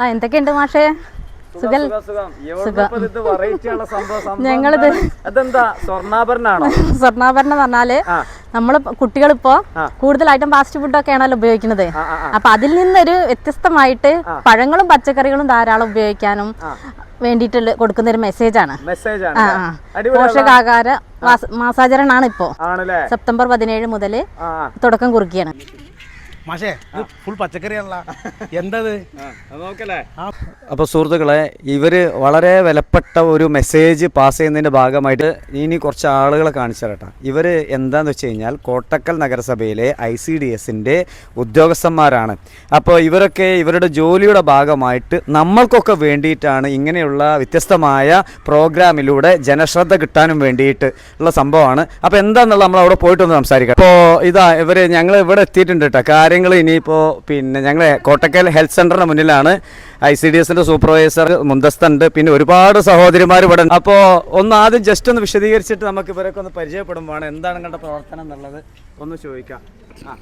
ആ എന്തൊക്കെയുണ്ട് മാഷേ? ഞങ്ങളിത് സ്വർണാഭരണാണോ? സ്വർണാഭരണം എന്ന് പറഞ്ഞാൽ നമ്മൾ കുട്ടികളിപ്പോ കൂടുതലായിട്ടും ഫാസ്റ്റ് ഫുഡൊക്കെ ആണല്ലോ ഉപയോഗിക്കുന്നത്. അപ്പൊ അതിൽ നിന്നൊരു വ്യത്യസ്തമായിട്ട് പഴങ്ങളും പച്ചക്കറികളും ധാരാളം ഉപയോഗിക്കാനും വേണ്ടിയിട്ടുള്ള കൊടുക്കുന്ന ഒരു മെസ്സേജ് ആണ്. മെസ്സേജ് ആണ് പോഷകാഹാര മാസാചരണാണ് ഇപ്പോ. സെപ്റ്റംബർ പതിനേഴ് മുതൽ. തുടക്കം കുറിക്കുകയാണ്. മാഷേ ഇത് ഫുൾ പച്ചക്കറിയാണല്ല. എന്തത്? നോക്കല്ലേ? അപ്പോൾ സുഹൃത്തുക്കളെ ഇവർ വളരെ വിലപ്പെട്ട ഒരു മെസ്സേജ് പാസ് ചെയ്യുന്നതിന്റെ ഭാഗമായിട്ട് ഇനി കുറച്ച് ആളുകളെ കാണിച്ചു തരട്ടെ ഇവർ എന്താന്ന് വെച്ച് കഴിഞ്ഞാൽ കോട്ടക്കൽ നഗരസഭയിലെ ഐ സി ഡി എസിന്റെ ഉദ്യോഗസ്ഥന്മാരാണ്. അപ്പോൾ ഇവരൊക്കെ ഇവരുടെ ജോലിയുടെ ഭാഗമായിട്ട് നമ്മൾക്കൊക്കെ വേണ്ടിയിട്ടാണ് ഇങ്ങനെയുള്ള വ്യത്യസ്തമായ പ്രോഗ്രാമിലൂടെ ജനശ്രദ്ധ കിട്ടാനും വേണ്ടിയിട്ട് ഉള്ള സംഭവമാണ്. അപ്പോൾ എന്താന്നുള്ളത് നമ്മൾ അവിടെ പോയിട്ടൊന്ന് സംസാരിക്കാം. അപ്പോൾ ഇതാ ഇവർ ഞങ്ങൾ ഇവിടെ എത്തിയിട്ടുണ്ട് കേട്ടോ. കാര്യങ്ങൾ ഇനിയിപ്പോൾ പിന്നെ ഞങ്ങൾ കോട്ടക്കൽ ഹെൽത്ത് സെന്ററിന് മുന്നിലാണ് ഐ സി ഡി എസിന്റെ സൂപ്പർവൈസർ മുന്തസ്തുണ്ട് പിന്നെ ഒരുപാട് സഹോദരിമാർ ഇവിടെ അപ്പോൾ ഒന്ന് ആദ്യം ജസ്റ്റ് ഒന്ന് വിശദീകരിച്ചിട്ട് നമുക്ക് ഇവരൊക്കെ ഒന്ന് പരിചയപ്പെടുമ്പോഴാണ് എന്താണ് നിങ്ങളുടെ പ്രവർത്തനം എന്നുള്ളത് ഒന്ന് ചോദിക്കാം. ആ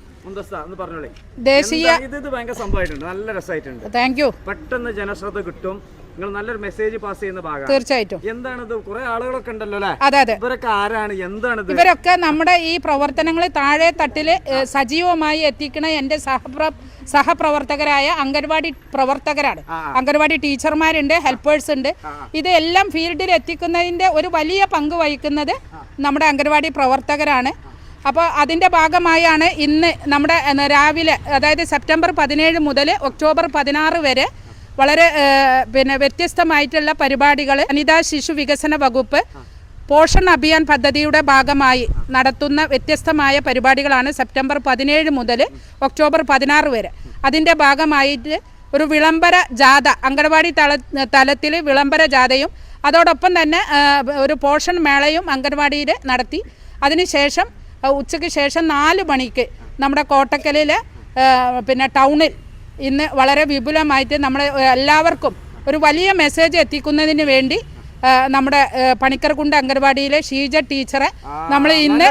ദേശീയ ഇത്? ഇത് ഭയങ്കര സംഭവമായിട്ടുണ്ട്. നല്ല രസമായിട്ടുണ്ട്. താങ്ക് യു പെട്ടെന്ന് ജനശ്രദ്ധ കിട്ടും. നിങ്ങൾ നല്ലൊരു മെസ്സേജ് പാസ് ചെയ്യുന്ന ഭാഗമാണ്. തീർച്ചയായിട്ടും. എന്താണിത്? കുറെ ആളുകളൊക്കെ ഉണ്ടല്ലോ അല്ലേ? അതെ അതെ. ഇവരൊക്കെ ആരാണ്? എന്താണിത്? ഇവരൊക്കെ നമ്മുടെ ഈ പ്രവർത്തനങ്ങൾ താഴെ തട്ടിൽ സജീവമായി എത്തിക്കുന്ന എന്റെ സഹപ്ര സഹപ്രവർത്തകരായ അംഗൻവാടി പ്രവർത്തകരാണ്. അംഗൻവാടി ടീച്ചർമാരുണ്ട് ഹെൽപ്പേഴ്സ് ഉണ്ട്. ഇതെല്ലാം ഫീൽഡിൽ എത്തിക്കുന്നതിന്റെ ഒരു വലിയ പങ്ക് വഹിക്കുന്നത് നമ്മുടെ അംഗൻവാടി പ്രവർത്തകരാണ്. അപ്പോൾ അതിന്റെ ഭാഗമായാണ് ഇന്ന് നമ്മുടെ രാവിലെ അതായത് സെപ്റ്റംബർ പതിനേഴ് മുതൽ ഒക്ടോബർ പതിനാറ് വരെ വളരെ പിന്നെ വ്യത്യസ്തമായിട്ടുള്ള പരിപാടികൾ വനിതാ ശിശു വികസന വകുപ്പ് പോഷൺ അഭിയാൻ പദ്ധതിയുടെ ഭാഗമായി നടത്തുന്ന വ്യത്യസ്തമായ പരിപാടികളാണ് സെപ്റ്റംബർ പതിനേഴ് മുതൽ ഒക്ടോബർ പതിനാറ് വരെ. അതിന്റെ ഭാഗമായിട്ട് ഒരു വിളംബര ജാഥ അംഗൻവാടി തല തലത്തിൽ വിളംബര ജാഥയും അതോടൊപ്പം തന്നെ ഒരു പോഷൺ മേളയും അംഗൻവാടിയിൽ നടത്തി. അതിനുശേഷം ഉച്ചയ്ക്ക് ശേഷം നാല് മണിക്ക് നമ്മുടെ കോട്ടക്കലിലെ പിന്നെ ടൗണിൽ ഇന്ന് വളരെ വിപുലമായിട്ട് നമ്മുടെ എല്ലാവർക്കും ഒരു വലിയ മെസ്സേജ് എത്തിക്കുന്നതിന് വേണ്ടി നമ്മുടെ പണിക്കർകുണ്ട് അംഗൻവാടിയിലെ ഷീജ ടീച്ചറെ നമ്മൾ ഇന്ന്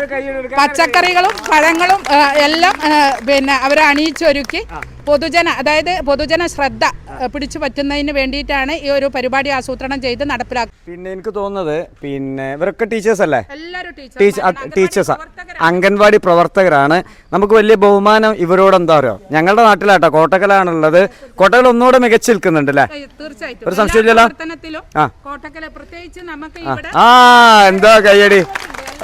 പച്ചക്കറികളും പഴങ്ങളും എല്ലാം പിന്നെ അവരെ അണിയിച്ചൊരുക്കി. പൊതുജന അതായത് പൊതുജന ശ്രദ്ധ പിടിച്ചു പറ്റുന്നതിന് വേണ്ടിയിട്ടാണ് ഈ ഒരു പരിപാടി ആസൂത്രണം ചെയ്ത് നടപ്പിലാക്കുക പിന്നെ എനിക്ക് തോന്നുന്നത് പിന്നെ ഇവരൊക്കെ ടീച്ചേഴ്സ് അല്ലേ? ടീച്ചേഴ്സ് അംഗൻവാടി പ്രവർത്തകരാണ്. നമുക്ക് വലിയ ബഹുമാനം ഇവരോട് എന്താ പറയുക ഞങ്ങളുടെ നാട്ടിലാട്ടോ കോട്ടക്കലാണുള്ളത്. കോട്ടക്കൽ ഒന്നുകൂടെ മികച്ചു നിൽക്കുന്നുണ്ട് അല്ലേ? തീർച്ചയായിട്ടും. ഒരു സംശയമില്ലല്ലോ? ആ. എന്താ കയ്യടി?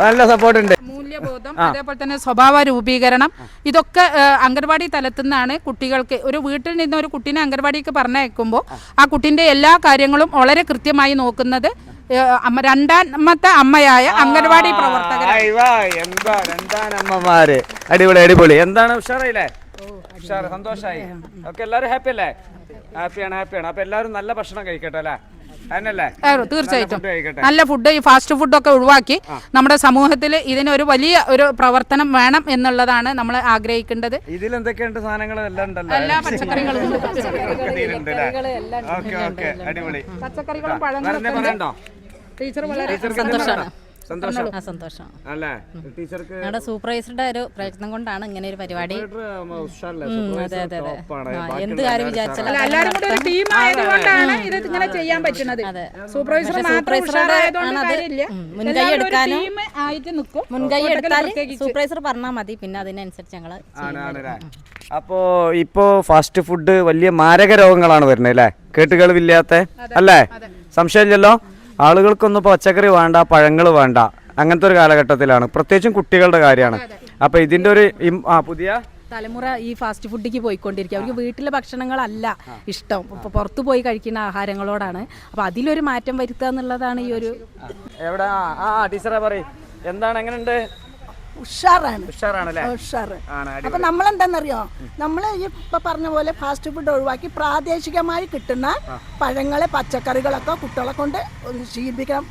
നല്ല സപ്പോർട്ട് ഉണ്ട്. മൂല്യബോധം അതേപോലെ തന്നെ സ്വഭാവ രൂപീകരണം ഇതൊക്കെ അംഗൻവാടി തലത്തിൽ നിന്നാണ് കുട്ടികൾക്ക് ഒരു വീട്ടിൽ നിന്ന് ഒരു കുട്ടീനെ അംഗൻവാടിക്ക് പറഞ്ഞയക്കുമ്പോൾ ആ. കുട്ടീന്റെ എല്ലാ കാര്യങ്ങളും വളരെ കൃത്യമായി നോക്കുന്നത് രണ്ടാമത്തെ അമ്മയായ അംഗൻവാടി പ്രവർത്തകർ എന്താ അടിപൊളി അടിപൊളി. എന്താണ് ഉഷാറായില്ലേ? ഉഷാറ് സന്തോഷായി. ഓക്കെ എല്ലാവരും ഹാപ്പി അല്ലേ ഹാപ്പിയാണ് ഹാപ്പിയാണ്. അപ്പൊ എല്ലാവരും നല്ല ഭക്ഷണം കഴിക്കട്ടെ അല്ലേ? തീർച്ചയായിട്ടും. നല്ല ഫുഡ് ഈ ഫാസ്റ്റ് ഫുഡൊക്കെ ഒഴിവാക്കി നമ്മുടെ സമൂഹത്തിൽ ഇതിനൊരു വലിയ ഒരു പ്രവർത്തനം വേണം എന്നുള്ളതാണ് നമ്മൾ ആഗ്രഹിക്കേണ്ടത്. ഇതിൽ എന്തൊക്കെയുണ്ട് സാധനങ്ങൾ? എല്ലാം പച്ചക്കറികളും ഉണ്ട്. ഇതിലുണ്ട് അല്ലേ? Okay okay. അടിപൊളി. പച്ചക്കറികളും പഴങ്ങളും ടീച്ചർ വളരെ പറയണ്ടോ? സന്തോഷം. ആ സന്തോഷം. അല്ലേ? ടീച്ചർക്ക് ഞങ്ങളുടെ സൂപ്പർവൈസറുടെ ഒരു പ്രയത്നം കൊണ്ടാണ് ഇങ്ങനെ ഒരു പരിപാടി. അതെ അതെ അതെ. എന്ത് കാര്യം വിചാരിച്ചാലും അല്ല, എല്ലാവരും കൂടെ ഒരു ടീം ആയതുകൊണ്ടാണ് ഇത് ഇങ്ങനെ ചെയ്യാൻ പറ്റുന്നത്. സൂപ്പർവൈസർ മാത്രം ഉഷാറായതുകൊണ്ട് കാര്യമില്ല. മുൻകൈ എടുക്കാനും ടീം ആയിട്ട് നിൽക്കും. മുൻകൈ എടുത്താൽ. സൂപ്പർവൈസർ പറഞ്ഞാൽ മതി. പിന്നെ അതിനനുസരിച്ച് ഞങ്ങൾ അപ്പോ ഇപ്പോ ഫാസ്റ്റ് ഫുഡ് വലിയ മാരക രോഗങ്ങളാണ് വരുന്നത് അല്ലേ? കേട്ടുകളിവില്ലാത്ത അല്ലേ? സംശയമില്ലല്ലോ? ആളുകൾക്കൊന്നും ഇപ്പൊ പച്ചക്കറി വേണ്ട പഴങ്ങൾ വേണ്ട അങ്ങനത്തെ ഒരു കാലഘട്ടത്തിലാണ്. പ്രത്യേകിച്ചും കുട്ടികളുടെ കാര്യമാണ്. അപ്പൊ ഇതിന്റെ ഒരു പുതിയ? തലമുറ ഈ ഫാസ്റ്റ് ഫുഡിലേക്ക് പോയിക്കൊണ്ടിരിക്കുക. അവർക്ക് വീട്ടിലെ ഭക്ഷണങ്ങളല്ല ഇഷ്ടം. ഇപ്പോൾ പുറത്തു പോയി കഴിക്കുന്ന ആഹാരങ്ങളോടാണ്. അപ്പോൾ അതിലൊരു മാറ്റം വരുത്തുക എന്നുള്ളതാണ് ഈ ഒരു എവിടെ? ആ ടീച്ചറെ പറയും. എന്താണ്? എങ്ങനെയുണ്ട് ഉഷാറാണ്. ഉഷാറാണല്ലേ? ഉഷാറ്. ആണ് അപ്പൊ നമ്മൾ എന്താണെന്നറിയോ നമ്മൾ ഈ ഇപ്പൊ പറഞ്ഞ പോലെ ഫാസ്റ്റ് ഫുഡ് ഒഴിവാക്കി പ്രാദേശികമായി കിട്ടുന്ന പഴങ്ങളെ പച്ചക്കറികളൊക്കെ കുട്ടികളെ കൊണ്ട് ശീലിപ്പിക്കണം.